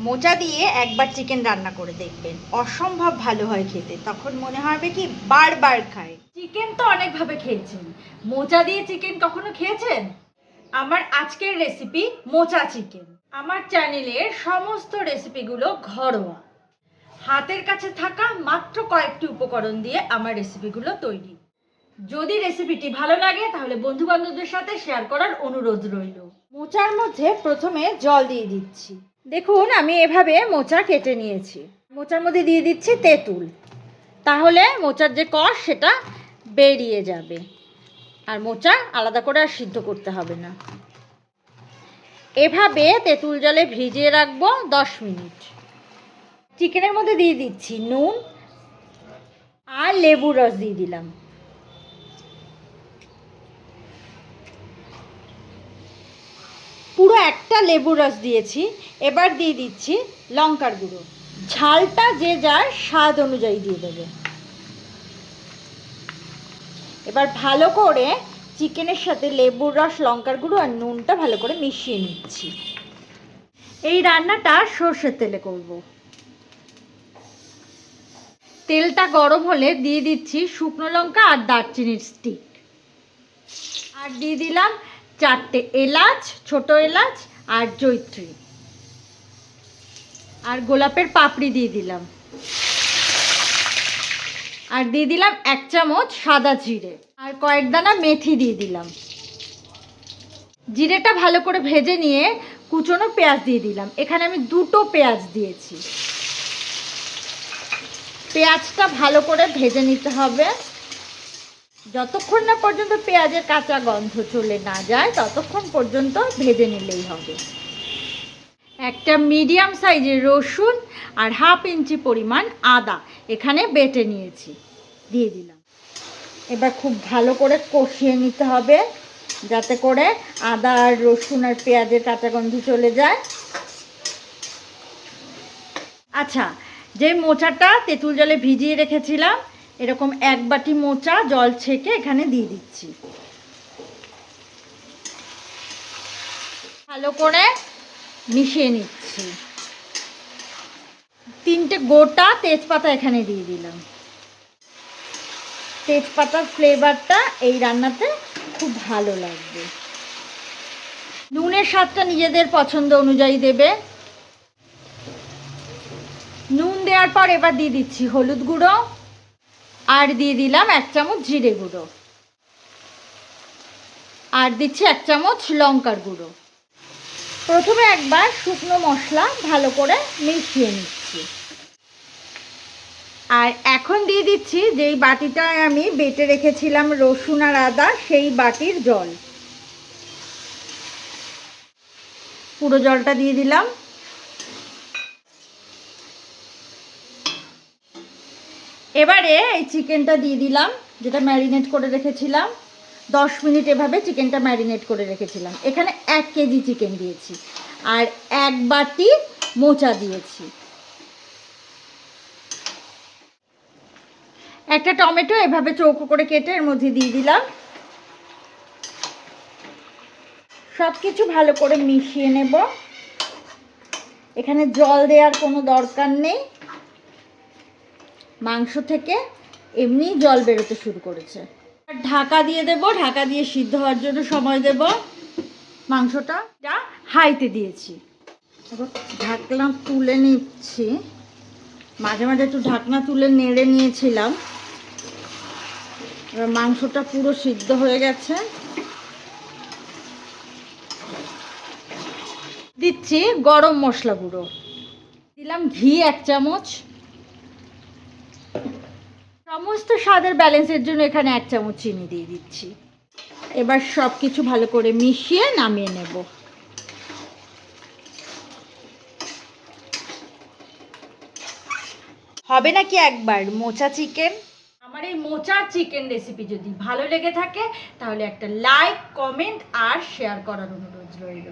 মোচা দিয়ে একবার চিকেন রান্না করে দেখবেন। অসম্ভব ভালো হয় খেতে। তখন মনে হবে কি বারবার খায়। চিকেন তো অনেকভাবে খেয়েছেন। মোচা দিয়ে চিকেন কখনো খেয়েছেন? আমার আজকের রেসিপি মোচা চিকেন আমার চ্যানেলের সমস্ত রেসিপিগুলো ঘরোয়া। হাতের কাছে থাকা মাত্র কয়েকটি উপকরণ দিয়ে আমার রেসিপিগুলো তৈরি। যদি রেসিপিটি ভালো লাগে, তাহলে বন্ধু বান্ধবদের সাথে শেয়ার করার অনুরোধ রইল। মোচার মধ্যে প্রথমে জল দিয়ে দিচ্ছি। দেখুন, আমি এভাবে মোচা কেটে নিয়েছি। মোচার মধ্যে দিয়ে দিচ্ছি তেঁতুল। তাহলে মোচার যে কষ, সেটা বেরিয়ে যাবে। আর মোচা আলাদা করে আর সিদ্ধ করতে হবে না। এভাবে তেঁতুল জলে ভিজিয়ে রাখব দশ মিনিট। চিকেনের মধ্যে দিয়ে দিচ্ছি নুন আর লেবুর রস দিয়ে দিলাম পুরো একটা লেবু রস দিয়েছি, এবার দিয়ে দিচ্ছি লঙ্কার গুঁড়ো। ঝালটা যে যার স্বাদ অনুযায়ী দিয়ে দেবে। এবার ভালো করে চিকেনের সাথে লেবুর রস, লঙ্কার গুঁড়ো আর নুনটা ভালো করে মিশিয়ে নিচ্ছি। এই রান্নাটা সর্ষের তেলে করব। তেলটা গরম হলে দিয়ে দিচ্ছি শুকনো লঙ্কা আর দারচিনির স্টিক আর দিয়ে দিলাম চারটে এলাচ, ছোট এলাচ আর জৈত্রী। আর গোলাপের পাপড়ি দিয়ে দিলাম। আর দিয়ে দিলাম এক চামচ সাদা জিরে। আর কয়েক দানা মেথি দিয়ে দিলাম। জিরেটা ভালো করে ভেজে নিয়ে কুচনো পেঁয়াজ দিয়ে দিলাম। এখানে আমি দুটো পেঁয়াজ দিয়েছি। পেঁয়াজটা ভালো করে ভেজে নিতে হবে। যতক্ষণ না পর্যন্ত পেঁয়াজের কাঁচা গন্ধ চলে না যায়, ততক্ষণ পর্যন্ত ভেজে নিলেই হবে। একটা মিডিয়াম সাইজের রসুন আর হাফ ইঞ্চি পরিমাণ আদা এখানে বেটে নিয়েছি। দিয়ে দিলাম। এবার খুব ভালো করে কষিয়ে নিতে হবে, যাতে করে আদা আর রসুন আর পেঁয়াজের কাঁচা গন্ধ চলে যায়। আচ্ছা যে মোচাটা তেঁতুল জলে ভিজিয়ে রেখেছিলাম এরকম এক বাটি মোচা জল ছেঁকে এখানে দিয়ে দিচ্ছি। ভালো করে মিশিয়ে নিচ্ছি। তিনটে গোটা তেজপাতা এখানে দিয়ে দিলাম। তেজপাতার ফ্লেভারটা এই রান্নাতে খুব ভালো লাগবে। নুনের স্বাদটা নিজেদের পছন্দ অনুযায়ী দেবে। নুন দেওয়ার পর এবার দিয়ে দিচ্ছি হলুদ গুঁড়ো। আর দিয়ে দিলাম এক চামচ জিরে গুঁড়ো। আর দিচ্ছি এক চামচ লঙ্কার গুঁড়ো। প্রথমে একবার শুকনো মশলা ভালো করে মিশিয়ে নিচ্ছি। আর এখন দিয়ে দিচ্ছি যেই বাটিটায় আমি বেটে রেখেছিলাম রসুন আর আদা, সেই বাটির জল। পুরো জলটা দিয়ে দিলাম। এবারে এই চিকেনটা দিয়ে দিলাম, যেটা ম্যারিনেট করে রেখেছিলাম। দশ মিনিট এভাবে চিকেনটা ম্যারিনেট করে রেখেছিলাম। এখানে এক কেজি চিকেন দিয়েছি আর এক বাটি মোচা দিয়েছি। একটা টমেটো এভাবে চৌকো করে কেটে এর মধ্যে দিয়ে দিলাম। সব কিছু ভালো করে মিশিয়ে নেব। এখানে জল দেওয়ার কোনো দরকার নেই। মাংস থেকে এমনি জল বেরোতে শুরু করেছে। আর ঢাকা দিয়ে দেব, ঢাকা দিয়ে সিদ্ধ হওয়ার জন্য সময় দেব। মাংসটা যা হাইতে দিয়েছি। এবার ঢাকনা তুলে নিচ্ছি। মাঝে মাঝে একটু ঢাকনা তুলে নেড়ে নিয়েছিলাম। এবার মাংসটা পুরো সিদ্ধ হয়ে গেছে। দিচ্ছি গরম মশলা গুঁড়ো। দিলাম ঘি এক চামচ। সমস্ত স্বাদের ব্যালেন্সের জন্য এখানে এক চামচ চিনি দিয়ে দিচ্ছি। এবার সব কিছু ভালো করে মিশিয়ে নামিয়ে নেব। হবে নাকি একবার মোচা চিকেন? আমার এই মোচা চিকেন রেসিপি যদি ভালো লেগে থাকে, তাহলে একটা লাইক কমেন্ট আর শেয়ার করার অনুরোধ রইল।